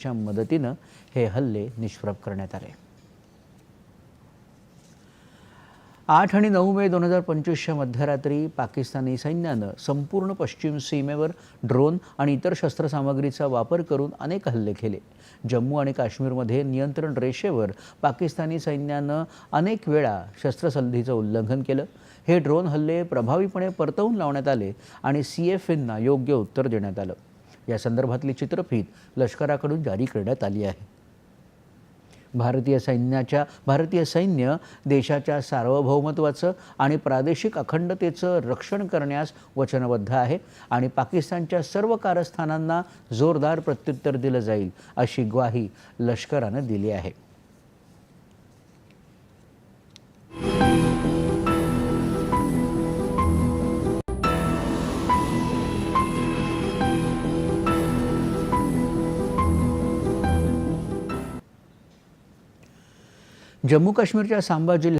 च्या मदतीनं हे हल्ले निष्प्रभ करण्यात आले. आठ आणि नऊ मे दोन हजार पंचवीसच्या मध्यरात्री पाकिस्तानी सैन्यानं संपूर्ण पश्चिम सीमेवर ड्रोन आणि इतर शस्त्रसामग्रीचा वापर करून अनेक हल्ले केले. जम्मू आणि काश्मीरमध्ये नियंत्रण रेषेवर पाकिस्तानी सैन्यानं अनेक वेळा शस्त्रसंधीचं उल्लंघन केलं. हे ड्रोन हल्ले प्रभावीपणे परतवून लावण्यात आले आणि सी एफ एनना योग्य उत्तर देण्यात आलं. या संदर्भातली चित्रफीत लष्कराकडून जारी करण्यात आली आहे. भारतीय सैन्याच्या भारतीय सैन्य देशाच्या सार्वभौमत्वाचं आणि प्रादेशिक अखंडतेचं रक्षण करण्यास वचनबद्ध आहे आणि पाकिस्तानच्या सर्व कारस्थानांना जोरदार प्रत्युत्तर दिलं जाईल अशी ग्वाही लष्करानं दिली आहे. जम्मू काश्मीरच्या सांबा जिल्ह्यात